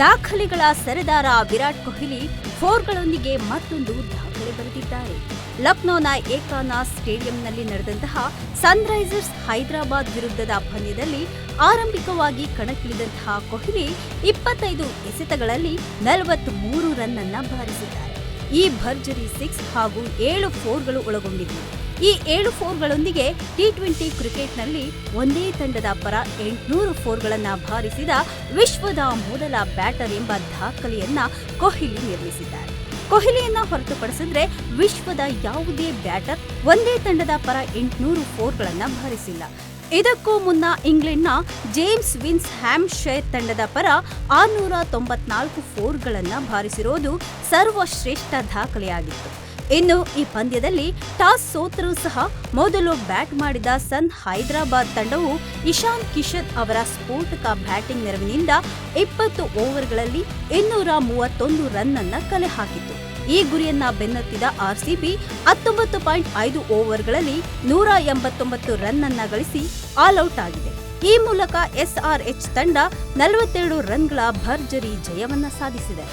ದಾಖಲೆಗಳ ಸರದಾರ ವಿರಾಟ್ ಕೊಹ್ಲಿ ಫೋರ್ಗಳೊಂದಿಗೆ ಮತ್ತೊಂದು ದಾಖಲೆ ಬರೆದಿದ್ದಾರೆ. ಲಕ್ನೋನ ಏಕಾನಾ ಸ್ಟೇಡಿಯಂನಲ್ಲಿ ನಡೆದಂತಹ ಸನ್ರೈಸರ್ಸ್ ಹೈದರಾಬಾದ್ ವಿರುದ್ಧದ ಪಂದ್ಯದಲ್ಲಿ ಆರಂಭಿಕವಾಗಿ ಕಣಕ್ಕಿಳಿದಂತಹ ಕೊಹ್ಲಿ ಇಪ್ಪತ್ತೈದು ಎಸೆತಗಳಲ್ಲಿ ನಲವತ್ಮೂರು ರನ್ ಅನ್ನ ಬಾರಿಸಿದ್ದಾರೆ. ಈ ಭರ್ಜರಿ ಸಿಕ್ಸ್ ಹಾಗೂ ಏಳು ಫೋರ್ಗಳು ಒಳಗೊಂಡಿದ್ದವು ಈ ಏಳು ಫೋರ್ಗಳೊಂದಿಗೆ ಟಿ ಟ್ವೆಂಟಿ ಕ್ರಿಕೆಟ್ನಲ್ಲಿ ಒಂದೇ ತಂಡದ ಪರ ಎಂಟುನೂರು ಫೋರ್ಗಳನ್ನು ಭಾರಿಸಿದ ವಿಶ್ವದ ಮೊದಲ ಬ್ಯಾಟರ್ ಎಂಬ ದಾಖಲೆಯನ್ನ ಕೊಹ್ಲಿ ನಿರ್ಮಿಸಿದ್ದಾರೆ. ಕೊಹ್ಲಿಯನ್ನ ಹೊರತುಪಡಿಸಿದ್ರೆ ವಿಶ್ವದ ಯಾವುದೇ ಬ್ಯಾಟರ್ ಒಂದೇ ತಂಡದ ಪರ ಎಂಟುನೂರು ಫೋರ್ಗಳನ್ನು ಭಾರಿಸಿಲ್ಲ. ಇದಕ್ಕೂ ಮುನ್ನ ಇಂಗ್ಲೆಂಡ್ನ ಜೇಮ್ಸ್ ವಿನ್ಸ್ ಹ್ಯಾಮ್ ಶೇರ್ ತಂಡದ ಪರ ಆರುನೂರ ತೊಂಬತ್ನಾಲ್ಕು ಫೋರ್ಗಳನ್ನು ಭಾರಿಸಿರೋದು ಸರ್ವಶ್ರೇಷ್ಠ ದಾಖಲೆಯಾಗಿತ್ತು. ಇನ್ನು ಈ ಪಂದ್ಯದಲ್ಲಿ ಟಾಸ್ ಸೋತರೂ ಸಹ ಮೊದಲು ಬ್ಯಾಟ್ ಮಾಡಿದ ಸನ್ ಹೈದರಾಬಾದ್ ತಂಡವು ಇಶಾನ್ ಕಿಶನ್ ಅವರ ಸ್ಫೋಟಕ ಬ್ಯಾಟಿಂಗ್ ನೆರವಿನಿಂದ ಇಪ್ಪತ್ತು ಓವರ್ಗಳಲ್ಲಿ ಇನ್ನೂರ ಮೂವತ್ತೊಂದು ರನ್ ಅನ್ನ ಕಲೆ ಹಾಕಿತು ಈ ಗುರಿಯನ್ನ ಬೆನ್ನತ್ತಿದ ಆರ್ಸಿಬಿ ಹತ್ತೊಂಬತ್ತು ಪಾಯಿಂಟ್ ಐದು ಓವರ್ಗಳಲ್ಲಿ ನೂರ ಎಂಬತ್ತೊಂಬತ್ತು ರನ್ ಅನ್ನ ಗಳಿಸಿ ಆಲ್ಔಟ್ ಆಗಿದೆ. ಈ ಮೂಲಕ ಎಸ್ಆರ್ಎಚ್ ತಂಡ ನಲವತ್ತೆರಡು ರನ್ಗಳ ಭರ್ಜರಿ ಜಯವನ್ನ ಸಾಧಿಸಿದೆ.